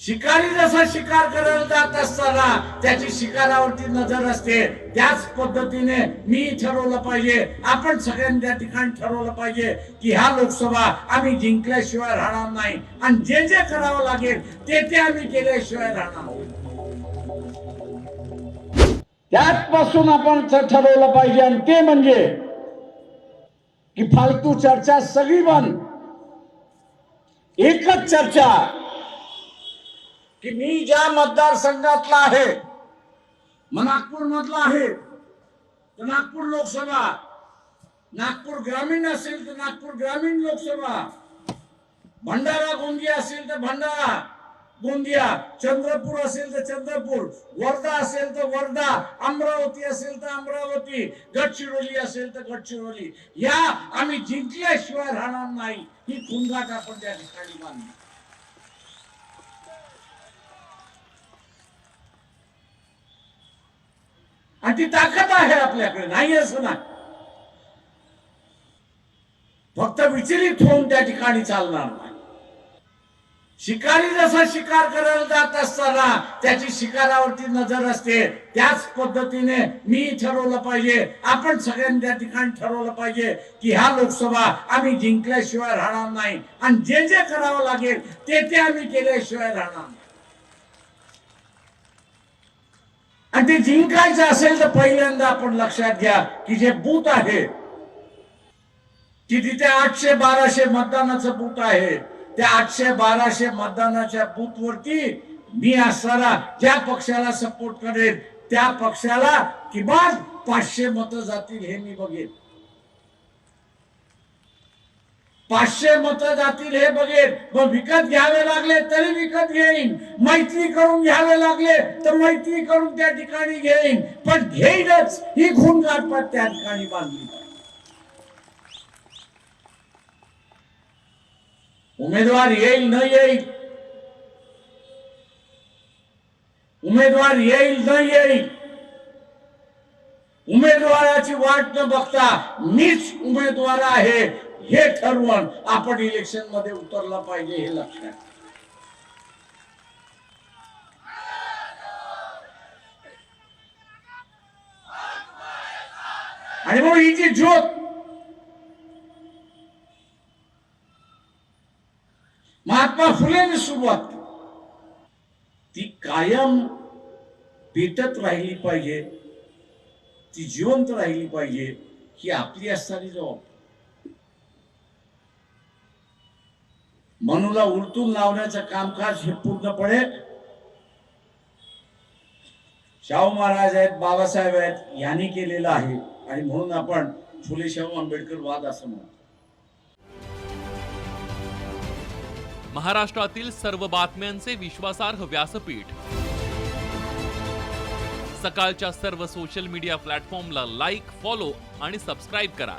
शिकारी जसा शिकार करायला जात असताना त्याची शिकारावरती नजर असते. त्याच पद्धतीने मी ठरवलं पाहिजे. आपण सगळ्यांनी त्या ठिकाणी ठरवलं पाहिजे की ह्या लोकसभा आम्ही जिंकल्याशिवाय राहणार नाही. आणि जे जे करावं लागेल ते ते आम्ही केल्याशिवाय राहणार त्याचपासून आपण ठरवलं पाहिजे. आणि ते म्हणजे की फालतू चर्चा सगळी बंद. एकच चर्चा की मी ज्या मतदारसंघातला आहे मग नागपूर मधला आहे तर नागपूर लोकसभा नागपूर ग्रामीण असेल तर नागपूर ग्रामीण लोकसभा भंडारा गोंदिया असेल तर भंडारा गोंदिया चंद्रपूर असेल तर चंद्रपूर वर्धा असेल तर वर्धा अमरावती असेल तर अमरावती गडचिरोली असेल तर गडचिरोली या आम्ही जिंकल्याशिवाय राहणार नाही ही खुंगाट आपण त्या ठिकाणी मानली. आणि ती ताकद आहे आपल्याकडे नाही असं नाही फक्त विचलित होऊन त्या ठिकाणी चालणार नाही. शिकारी जसा शिकार करायला जात असताना त्याची शिकारावरती नजर असते. त्याच पद्धतीने मी ठरवलं पाहिजे आपण सगळ्यांनी त्या ठिकाणी ठरवलं पाहिजे की ह्या लोकसभा आम्ही जिंकल्याशिवाय राहणार नाही. आणि जे जे करावं लागेल ते ते आम्ही केल्याशिवाय राहणार नाही. आणि ते जिंकायचं असेल तर पहिल्यांदा आपण लक्षात घ्या की जे बूथ आहे की तिथे आठशे बाराशे मतदानाचं बूथ आहे त्या आठशे बाराशे मतदानाच्या बूथ वरती मी असताना ज्या पक्षाला सपोर्ट करेन त्या पक्षाला किमान पाचशे मत जातील हे मी बघेन. पाचशे मत जातील हे बघेल. मग विकत घ्यावे लागले तरी विकत घेईन. मैत्री करून घ्यावे लागले तर मैत्री करून त्या ठिकाणी घेईन. पण घेईनच ही खून गाठपात त्या ठिकाणी बांधली उमेदवार येईल न येईल? उमेदवार येईल न येईल? उमेदवाराची वाट न बघता मीच उमेदवार आहे. हे ठरवून आपण इलेक्शनमध्ये उतरला पाहिजे हे लक्षात. आणि मग ही जी ज्योत महात्मा फुलेने सुरुवात ती कायम पेटत राहिली पाहिजे ती जिवंत राहिली पाहिजे ही आपली असणारी जबाबदारी. मनूला उलटून लावण्याचं कामकाज हे पूर्णपणे शाहू महाराज आहेत बाबासाहेब आहेत यांनी केलेलं आहे. आणि म्हणून आपण फुले शाहू आंबेडकर वाद असं म्हणतो. महाराष्ट्रातील सर्व बातम्यांचे विश्वासार्ह व्यासपीठ. सकाळच्या सर्व सोशल मीडिया प्लॅटफॉर्मला लाईक फॉलो आणि सबस्क्राईब करा.